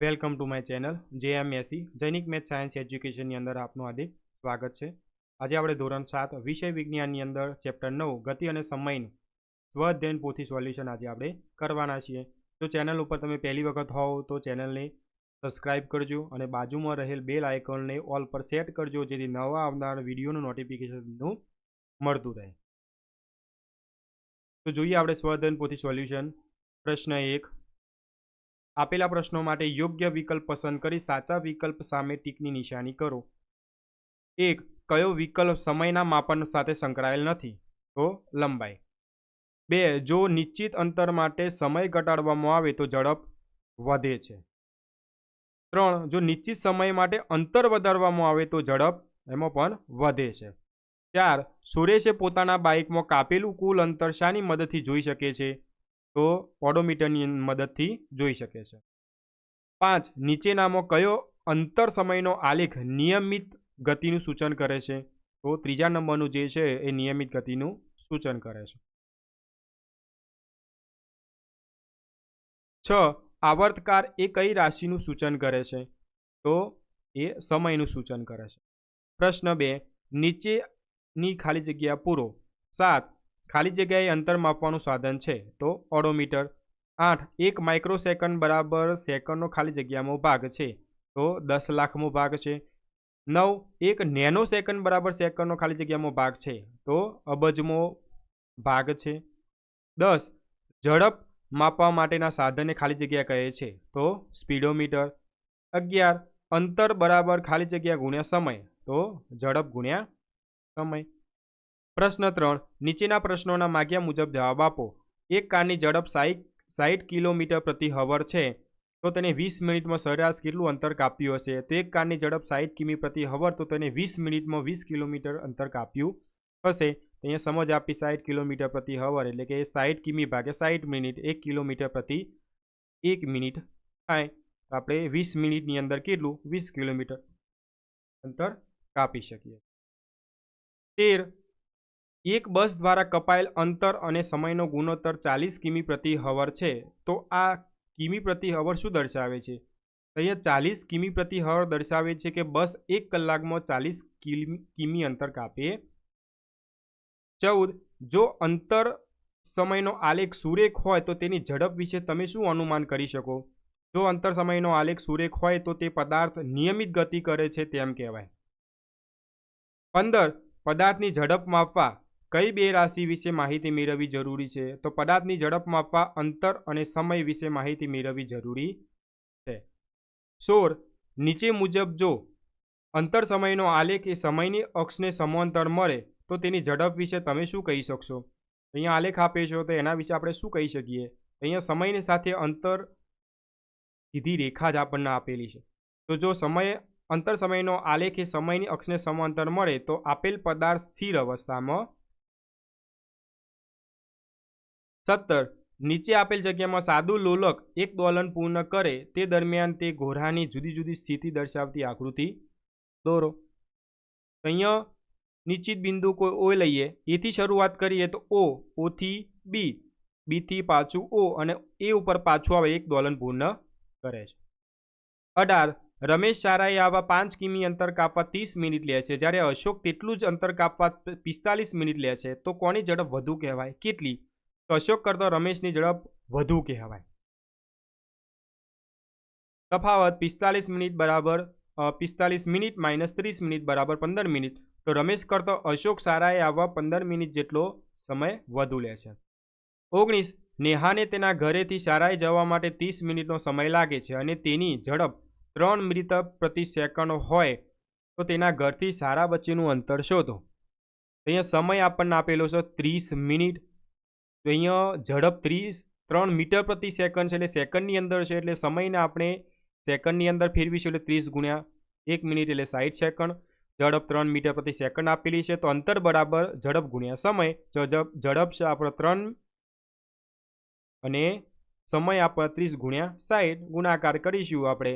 Welcome to my channel. જે એમ એસી. Jainik math science એજ્યુકેશનની અંદર આપનું હાર્દિક સ્વાગત છે. આજે આપણે ધોરણ સાત, વિષય વિજ્ઞાનની અંદર ચેપ્ટર નવ, ગતિ અને સમયનું સ્વઅધ્યયન પોથી સોલ્યુશન આજે આપણે કરવાના છીએ. જો ચેનલ ઉપર તમે પહેલી વખત હોવ તો ચેનલને સબસ્ક્રાઇબ કરજો અને બાજુમાં રહેલ બેલ આઇકોનને ઓલ પર સેટ કરજો, જેથી નવા આવનાર વિડીયોનું નોટિફિકેશનનું મળતું રહે. તો જોઈએ આપણે સ્વઅધ્યયન પોથી સોલ્યુશન. પ્રશ્ન એક આપેલા પ્રશ્નો માટે યોગ્ય વિકલ્પ પસંદ કરી સાચા વિકલ્પ સામે ટીકની નિશાની કરો. એક, કયો વિકલ્પ સમયના માપન સાથે સંકળાયેલ નથી? તો લંબાઈ. બે, જો નિશ્ચિત અંતર માટે સમય ઘટાડવામાં આવે તો ઝડપ વધે છે. ત્રણ, જો નિશ્ચિત સમય માટે અંતર વધારવામાં આવે તો ઝડપ એમાં પણ વધે છે. ચાર સુરેશે પોતાના બાઇકમાં કાપેલું કુલ અંતર શાની મદદથી જોઈ શકે છે? તો ઓડોમીટરની મદદથી જોઈ શકે છે. પાંચ, નીચેનામાં કયો અંતર સમયનો આલેખ નિયમિત ગતિનું સૂચન કરે છે? તો ત્રીજા નંબરનું જે છે એ નિયમિત ગતિનું સૂચન કરે છે. છ, આવર્તકાર એ કઈ રાશિનું સૂચન કરે છે? તો એ સમયનું સૂચન કરે છે. પ્રશ્ન બે, નીચેની ખાલી જગ્યા પૂરો. સાત ખાલી જગ્યાએ અંતર માપવાનું સાધન છે. તો ઓડોમીટર આઠ એક માઇક્રોસેકન્ડ બરાબર સેકન્ડનો ખાલી જગ્યામાં ભાગ છે. તો દસ લાખમો ભાગ છે. નવ એક નેનો સેકન્ડ બરાબર સેકન્ડનો ખાલી જગ્યામાં ભાગ છે. તો અબજમો ભાગ છે. દસ ઝડપ માપવા માટેના સાધનને ખાલી જગ્યા કહે છે. તો સ્પીડોમીટર અગિયાર અંતર બરાબર ખાલી જગ્યા ગુણ્યા સમય. તો ઝડપ ગુણ્યા સમય. પ્રશ્ન ત્રણ, નીચેના પ્રશ્નોના માગ્યા મુજબ જવાબ આપો. એક કારની ઝડપ સાઈઠ સાઠ કિલોમીટર પ્રતિ હવર છે. તો તેને વીસ મિનિટમાં સરેરાશ કેટલું અંતર કાપ્યું હશે? તો એક કારની ઝડપ સાઠ કિમી પ્રતિ હવર, તો તેને વીસ મિનિટમાં વીસ કિલોમીટર અંતર કાપ્યું હશે. અહીંયા સમજ આપી સાઠ કિલોમીટર પ્રતિ હવર, એટલે કે સાઠ કિમી ભાગે સાઠ મિનિટ, એક કિલોમીટર પ્રતિ એક મિનિટ થાય. આપણે વીસ મિનિટની અંદર કેટલું? વીસ કિલોમીટર અંતર કાપી શકીએ. તેર એક બસ દ્વારા કપાયેલ અંતર અને સમયનો ગુણોત્તર ચાલીસ કિમી પ્રતિ હવર છે, તો આ કિમી પ્રતિ હવર શું દર્શાવે છે? તો અહીંયા ચાલીસ કિમી પ્રતિ હવર દર્શાવે છે કે બસ એક કલાકમાં ચાલીસ કિમી અંતર કાપે. ચૌદ, જો અંતર સમયનો આલેખ સુરેખ હોય તો તેની ઝડપ વિશે તમે શું અનુમાન કરી શકો? જો અંતર સમયનો આલેખ સુરેખ હોય તો તે પદાર્થ નિયમિત ગતિ કરે છે તેમ કહેવાય. પંદર, પદાર્થની ઝડપ માપવા. કઈ બે રાશિ વિશે માહિતી મેળવવી જરૂરી છે? તો પદાર્થની ઝડપ માપવા, અંતર અને સમય વિશે માહિતી મેળવવી જરૂરી છે. સોળ. નીચે મુજબ જો અંતર સમયનો આલેખ એ સમયની અક્ષને સમાંતર મળે, તો તેની ઝડપ વિશે તમે શું કહી શકશો? અહીંયા આલેખ આપે છો, તો એના વિશે આપણે શું કહી શકીએ? અહીંયા સમયની સાથે અંતર સીધી રેખા જ આપણને આપેલી છે. તો જો સમય, અંતર સમયનો આલેખ એ સમયની અક્ષને સમાંતર મળે, તો આપેલ પદાર્થ સ્થિર અવસ્થામાં સત્તર. નીચે આપેલ જગ્યામાં સાદું લોલક એક દોલન પૂર્ણ કરે તે દરમિયાન તે ઘોડાની જુદી જુદી સ્થિતિ દર્શાવતી આકૃતિ દોરો. અહીંયા નિશ્ચિત બિંદુ કોઈ ઓ લઈએ. એથી શરૂઆત કરીએ તો ઓ ઓથી બી બીથી પાછું ઓ અને એ ઉપર પાછું આવે એક દોલન પૂર્ણ કરે છે. અઢાર. રમેશ શાળાએ આવા પાંચ કિમી અંતર કાપવા ત્રીસ મિનિટ લે છે. જ્યારે અશોક તેટલું જ અંતર કાપવા પિસ્તાલીસ મિનિટ લે છે. તો કોની ઝડપ વધુ કહેવાય? કેટલી? તો અશોક કરતાં રમેશની ઝડપ વધુ કહેવાય. તફાવત પિસ્તાલીસ મિનિટ બરાબર પિસ્તાલીસ મિનિટ માઇનસ ત્રીસ મિનિટ બરાબર પંદર મિનિટ. તો રમેશ કરતો અશોક સારાએ આવવા પંદર મિનિટ જેટલો સમય વધુ લે છે. ઓગણીસ, નેહાને તેના ઘરેથી સારાએ જવા માટે ત્રીસ મિનિટનો સમય લાગે છે અને તેની ઝડપ ત્રણ મિનિટ પ્રતિ સેકન્ડ હોય, તો તેના ઘરથી સારા વચ્ચેનું અંતર શોધો. અહીંયા સમય આપણને આપેલો છે ત્રીસ મિનિટ. તો અહીંયા ઝડપ ત્રીસ, ત્રણ મીટર પ્રતિ સેકન્ડ છે એટલે સેકન્ડની અંદર છે એટલે સમયને આપણે સેકન્ડની અંદર ફેરવીશું એટલે ત્રીસ ગુણ્યા એક મિનિટ એટલે સાઠ સેકન્ડ. ઝડપ ત્રણ મીટર પ્રતિ સેકન્ડ આપેલી છે તો અંતર બરાબર ઝડપ ગુણ્યા સમય. ઝડપ ઝડપ છે આપણો ત્રણ અને સમય આપણે ત્રીસ ગુણ્યા સાઠ ગુણાકાર કરીશું આપણે.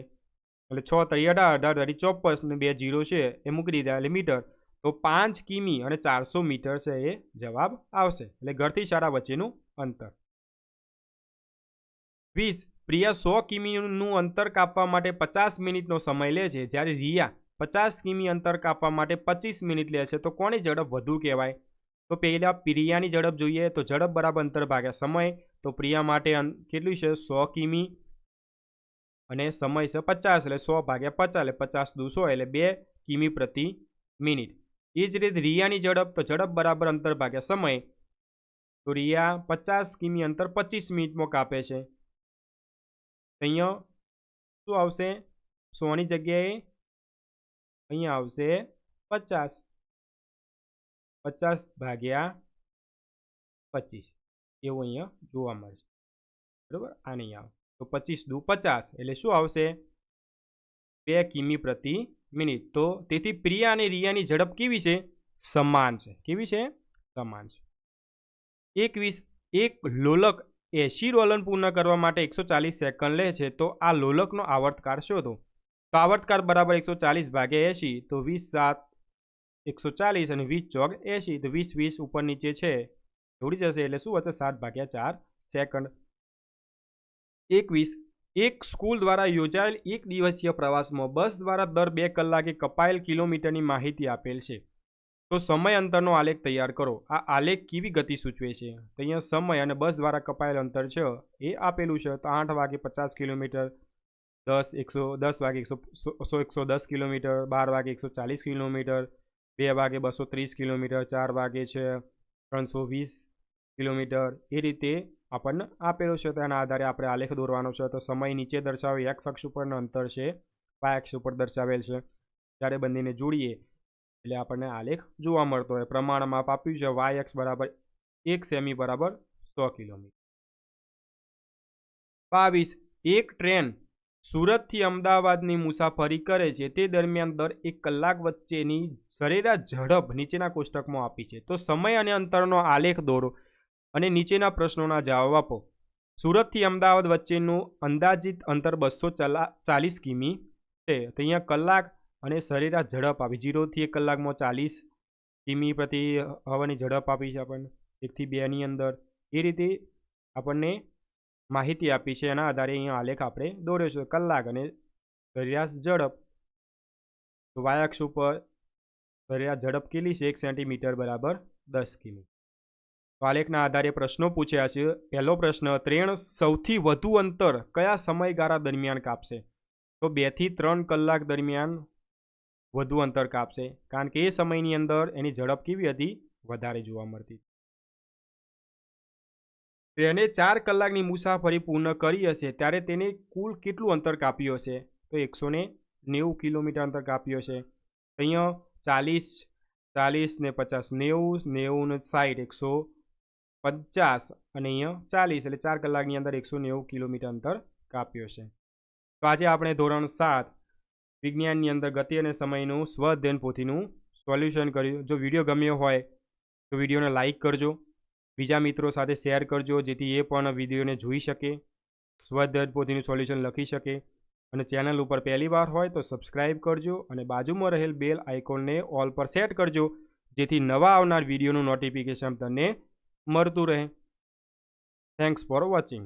એટલે છ તરી અઢાર અઢાર તરી ચોપસ ને બે જીરો છે. એ મૂકી દીધા એટલે મીટર. તો પાંચ કિમી અને ચારસો મીટર છે એ જવાબ આવશે. એટલે ઘરથી શાળા વચ્ચેનું અંતર. વીસ, પ્રિયા સો કિમીનું અંતર કાપવા માટે પચાસ મિનિટનો સમય લે છે. જ્યારે રિયા પચાસ કિમી અંતર કાપવા માટે પચીસ મિનિટ લે છે. તો કોની ઝડપ વધુ કહેવાય? તો પહેલાં પ્રિયાની ઝડપ જોઈએ તો ઝડપ બરાબર અંતર ભાગ્યા સમય. તો પ્રિયા માટે કેટલું છે? સો કિમી. અને સમય છે પચાસ. એટલે સો ભાગ્યા પચાસ. એટલે પચાસ દુસો એટલે બે કિમી પ્રતિ મિનિટ. એ જ રીતે રિયાની ઝડપ તો ઝડપ બરાબર અંતર ભાગ્યા સમય. તો રિયા પચાસ કિમી અંતર પચીસ મિનિટમાં કાપે છે. અહીંયા શું આવશે? સોની જગ્યાએ અહીંયા આવશે પચાસ. પચાસ ભાગ્યા પચીસ. એવું અહીંયા જોવા મળશે. બરાબર? આ નહીં આવે. તો પચીસ દુ પચાસ. એટલે શું આવશે? બે કિમી પ્રતિ મિનિટ. તો તેથી પ્રિયા અને રિયાની ઝડપ કેવી છે? સમાન છે. કેવી છે? સમાન છે. એકવીસ. એક લોલક એંશી રોલન પૂર્ણ કરવા માટે એકસો ચાલીસ સેકન્ડ લે છે. તો આ લોલકનો આવર્તકાર શોધો. તો આવર્તકાર બરાબર એકસો ચાલીસ ભાગ્યા એંશી. તો વીસ સાત. એકસો ચાલીસ અને વીસ ચોક એંશી. તો વીસ વીસ ઉપર નીચે છે. જોડી જશે એટલે શું હશે? સાત ભાગ્યા ચાર સેકન્ડ. એકવીસ. એક સ્કૂલ દ્વારા યોજાયેલ એક દિવસીય પ્રવાસમાં બસ દ્વારા દર બે કલાકે કપાયેલ કિલોમીટરની માહિતી આપેલ છે. તો સમય અંતરનો આલેખ તૈયાર કરો. આ આલેખ કેવી ગતિ સૂચવે છે? તો અહીંયા સમય અને બસ દ્વારા કપાયેલ અંતર છે. એ આપેલું છે તો આઠ વાગે પચાસ કિલોમીટર, દસ એકસો, દસ વાગે એકસો, સો એકસો દસ કિલોમીટર, બાર વાગે એકસો ચાલીસ કિલોમીટર, બે વાગે બસો ત્રીસ કિલોમીટર, ચાર વાગે છે ત્રણસો વીસ કિલોમીટર. એ રીતે આપણને આપેલો છે. તેના આધારે આપણે આલેખ દોરવાનો છે. તો સમય નીચે દર્શાવે એક્સ અક્ષ ઉપરનો અંતર છે. વાય અક્ષ ઉપર દર્શાવેલ છે. જ્યારે બંનેને જોડીએ, એટલે આપણને આલેખ જોવા મળતો હોય. પ્રમાણ માપ આપ્યું છે. વાય એક્સ બરાબર એક સેમી બરાબર સો કિલોમીટર. બાવીસ. એક ટ્રેન સુરતથી અમદાવાદની મુસાફરી કરે છે. તે દરમિયાન દર એક કલાક વચ્ચેની સરેરાશ ઝડપ નીચેના કોષ્ટકમાં આપી છે. તો સમય અને અંતરનો આલેખ દોરો. અને નીચેના પ્રશ્નોના જવાબ આપો. સુરતથી અમદાવાદ વચ્ચેનું અંદાજિત અંતર બસો ચાલીસ કિમી છે. તો અહીંયા કલાક અને સરેરાશ ઝડપ આપી. જીરોથી એક કલાકમાં ચાલીસ કિમી પ્રતિ હવાની ઝડપ આપી છે આપણને. એકથી બેની અંદર. એ રીતે આપણને માહિતી આપી છે. એના આધારે અહીંયા આલેખ આપણે દોર્યો છે. કલાક અને સરેરાશ ઝડપ. તો વાય ઉપર સરેરાશ ઝડપ કેટલી છે? એક સેન્ટીમીટર બરાબર દસ કિમી. તો આધારે પ્રશ્નો પૂછ્યા છે. પહેલો પ્રશ્ન, ત્રેણ સૌથી વધુ અંતર કયા સમયગાળા દરમિયાન કાપશે? તો બેથી ત્રણ કલાક દરમિયાન વધુ અંતર કાપશે. કારણ કે એ સમયની અંદર એની ઝડપ કેવી હતી? વધારે જોવા મળતી. તેને ચાર કલાકની મુસાફરી પૂર્ણ કરી હશે, ત્યારે તેને કુલ કેટલું અંતર કાપ્યું હશે? તો એકસો ને નેવું કિલોમીટર અંતર કાપ્યું હશે. અહીંયા ચાલીસ ચાલીસ ને પચાસ, નેવું નેવું ને સાઠ એકસો પચાસ અને અહીંયા ચાલીસ એટલે ચાર કલાકની અંદર એકસો નેવું કિલોમીટર અંતર કાપ્યો છે. તો આજે આપણે ધોરણ સાત વિજ્ઞાનની અંદર ગતિ અને સમયનું સ્વઅધ્યયન પોથીનું સોલ્યુશન કર્યું. જો વીડિયો ગમ્યો હોય તો વિડીયોને લાઇક કરજો. બીજા મિત્રો સાથે શેર કરજો, જેથી એ પણ વિડીયોને જોઈ શકે સ્વઅધ્યયન પોથીનું સોલ્યુશન લખી શકે. અને ચેનલ ઉપર પહેલી વાર હોય તો સબસ્ક્રાઇબ કરજો અને બાજુમાં રહેલ બેલ આઇકોનને ઓલ પર સેટ કરજો, જેથી નવા આવનાર વિડીયોનું નોટિફિકેશન તમને મળતું રહે. Thanks for watching